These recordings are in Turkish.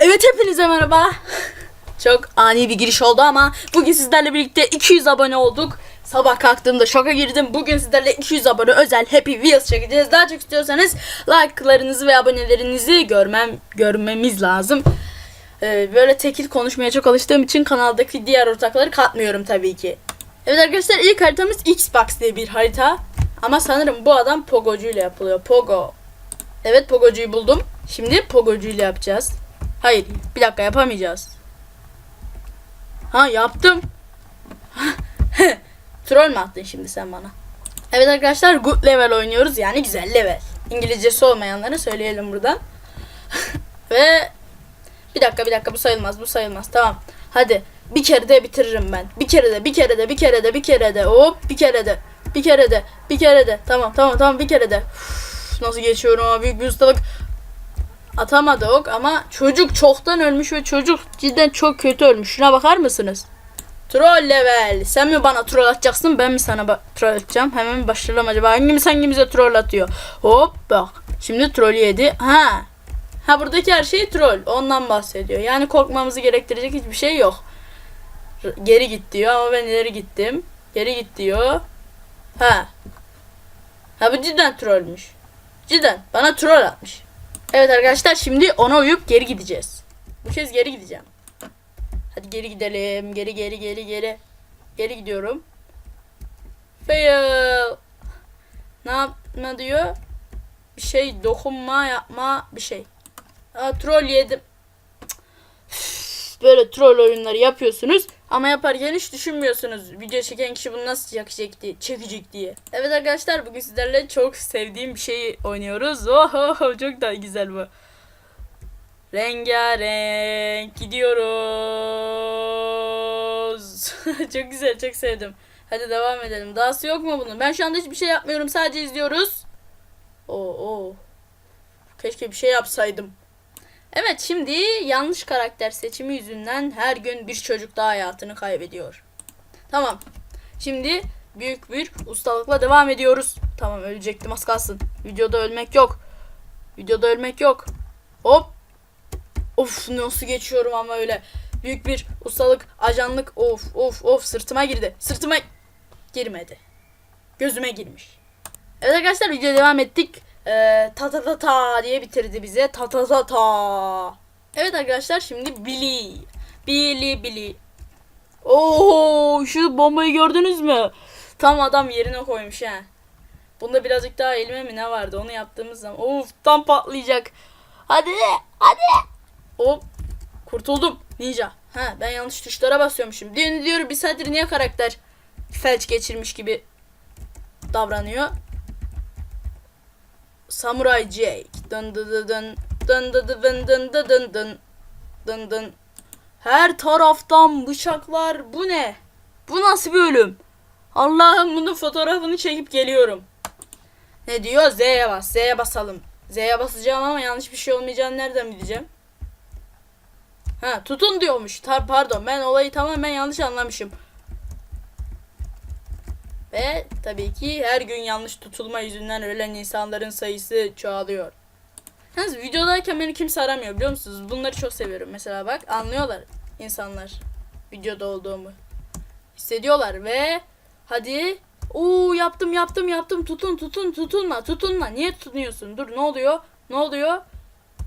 Evet hepinize merhaba. Çok ani bir giriş oldu ama bugün sizlerle birlikte 200 abone olduk. Sabah kalktığımda şoka girdim. Bugün sizlerle 200 abone özel Happy Wheels çekeceğiz. Daha çok istiyorsanız like'larınızı ve abonelerinizi görmem görmemiz lazım. Ee, böyle tekil konuşmaya çok alıştığım için kanaldaki diğer ortakları katmıyorum tabii ki. Evet arkadaşlar ilk haritamız Xbox diye bir harita. Ama sanırım bu adam Pogocu ile yapılıyor. Pogo. Evet Pogocu'yu buldum. Şimdi Pogocu ile yapacağız. Hayır bir dakika yapamayacağız. Ha yaptım. Troll mü attın şimdi sen bana? Evet arkadaşlar good level oynuyoruz yani güzel level. İngilizcesi olmayanlara söyleyelim buradan. Ve bir dakika bir dakika bu sayılmaz bu sayılmaz tamam. Hadi bir kere de bitiririm ben. Bir kere de bir kere de bir kere de bir kere de hop bir kere de bir kere de bir kere de tamam tamam tamam bir kere de. Uf, nasıl geçiyorum ama büyük bir ustalık. Atamadı ok ama çocuk çoktan ölmüş ve çocuk cidden çok kötü ölmüş. Şuna bakar mısınız? Troll level. Sen mi bana troll atacaksın ben mi sana troll atacağım? Hemen başlayalım acaba? Hangimiz hangimize troll atıyor? Hop bak. Şimdi troll yedi. Ha. Ha buradaki her şey troll. Ondan bahsediyor. Yani korkmamızı gerektirecek hiçbir şey yok. Geri git diyor ama ben ileri gittim. Geri git diyor. Ha. Ha bu cidden trollmüş. Cidden bana troll atmış. Evet arkadaşlar şimdi ona uyup geri gideceğiz. Bu kez geri gideceğim. Hadi geri gidelim. Geri geri geri geri. Geri gidiyorum. Fail. Ne yapma diyor? Bir şey dokunma yapma bir şey. Aa, troll yedim. Böyle troll oyunları yapıyorsunuz ama yaparken hiç düşünmüyorsunuz. Video çeken kişi bunu nasıl çekecek diye, çekecek diye. Evet arkadaşlar bugün sizlerle çok sevdiğim bir şey oynuyoruz. Oho çok da güzel bu. Rengarenk gidiyoruz. çok güzel çok sevdim. Hadi devam edelim. Dahası yok mu bunun? Ben şu anda hiçbir şey yapmıyorum. Sadece izliyoruz. Oo, oo. Keşke bir şey yapsaydım. Evet şimdi yanlış karakter seçimi yüzünden her gün bir çocuk daha hayatını kaybediyor. Tamam. Şimdi büyük bir ustalıkla devam ediyoruz. Tamam ölecektim az kalsın. Videoda ölmek yok. Videoda ölmek yok. Hop. Of nasıl geçiyorum ama öyle. Büyük bir ustalık, ajanlık. Of of of sırtıma girdi. Sırtıma girmedi. Gözüme girmiş. Evet arkadaşlar videoya devam ettik. Ee, ta ta ta ta diye bitirdi bize. Ta ta ta ta. Evet arkadaşlar şimdi Billy. Billy Billy. Oo şu bombayı gördünüz mü? Tam adam yerine koymuş ha. Bunda birazcık daha elime mi ne vardı onu yaptığımız zaman. Of tam patlayacak. Hadi hadi. Hop kurtuldum ninja. Ha ben yanlış tuşlara basıyormuşum. Diyor diyor bir saattir niye karakter felç geçirmiş gibi davranıyor. Samurai. Dın dın dın dın dın dın dın dın dın dın dın dın dın. Her taraftan bıçaklar. Bu ne? Bu nasıl bir ölüm? Allah'ım bunun fotoğrafını çekip geliyorum. Ne diyor? Z'ye bas. Z'ye basalım. Z'ye basacağım ama yanlış bir şey olmayacağını nereden bileceğim? Ha tutun diyormuş. Tar pardon ben olayı tamamen yanlış anlamışım. Ve tabii ki her gün yanlış tutulma yüzünden ölen insanların sayısı çoğalıyor. Yalnız videodayken beni kimse aramıyor biliyor musunuz? Bunları çok seviyorum. Mesela bak anlıyorlar insanlar videoda olduğumu. Hissediyorlar ve hadi Oo yaptım yaptım yaptım. Tutun tutun tutunma tutunma. Niye tutunuyorsun? Dur ne oluyor? Ne oluyor?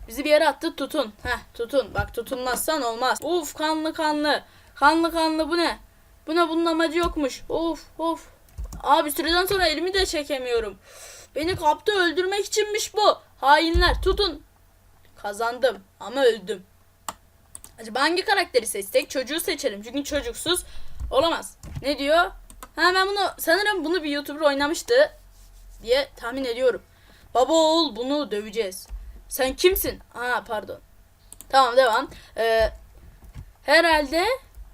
Bizi bir yere attı tutun. Heh tutun. Bak tutunmazsan olmaz. Uf kanlı kanlı. Kanlı kanlı bu ne? Bu ne? Bunun amacı yokmuş. Of of Abi süreden sonra elimi de çekemiyorum beni kaptı öldürmek içinmiş bu hainler tutun kazandım ama öldüm Acaba hangi karakteri seçsek çocuğu seçelim çünkü çocuksuz olamaz ne diyor Ha ben bunu sanırım bunu bir YouTuber oynamıştı diye tahmin ediyorum. Baba oğul bunu döveceğiz. Sen kimsin? Ha pardon. Tamam devam. Ee, herhalde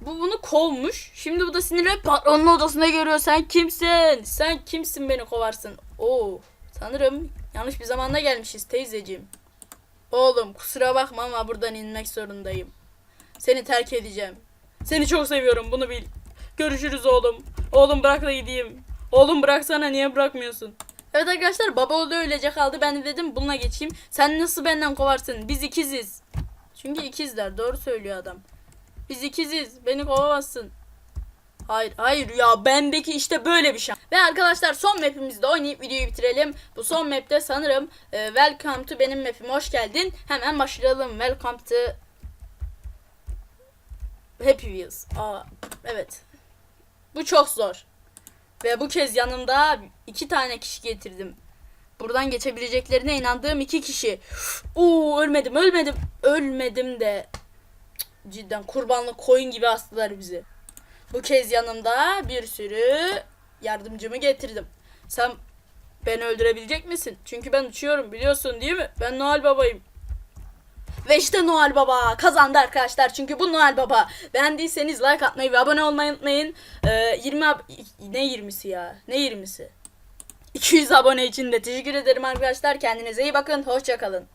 bu bunu kovmuş. Şimdi bu da sinirle patronun odasında görüyor. Sen kimsin? Sen kimsin beni kovarsın? Oo, sanırım yanlış bir zamanda gelmişiz teyzeciğim. Oğlum kusura bakma ama buradan inmek zorundayım. Seni terk edeceğim. Seni çok seviyorum bunu bil. Görüşürüz oğlum. Oğlum bırak da gideyim. Oğlum bıraksana niye bırakmıyorsun? Evet arkadaşlar baba oğlu öylece kaldı. Ben de dedim bununla geçeyim. Sen nasıl benden kovarsın? Biz ikiziz. Çünkü ikizler. Doğru söylüyor adam. Biz ikiziz. Beni kovamazsın. Hayır hayır ya bendeki işte böyle bir şey. Ve arkadaşlar son map'imizde oynayıp videoyu bitirelim. Bu son map'te sanırım e, Welcome to benim map'ime hoş geldin. Hemen başlayalım. Welcome to Happy Wheels. Aa, evet. Bu çok zor. Ve bu kez yanımda iki tane kişi getirdim. Buradan geçebileceklerine inandığım iki kişi. Oo ölmedim ölmedim. Ölmedim de. Cidden kurbanlık koyun gibi astılar bizi. Bu kez yanımda bir sürü yardımcımı getirdim. Sen beni öldürebilecek misin? Çünkü ben uçuyorum biliyorsun değil mi? Ben Noel babayım. Ve işte Noel Baba kazandı arkadaşlar. Çünkü bu Noel Baba. Beğendiyseniz like atmayı ve abone olmayı unutmayın. Ee, 20 ab- ne 20'si ya? Ne 20'si? 200 abone için de teşekkür ederim arkadaşlar. Kendinize iyi bakın. Hoşçakalın.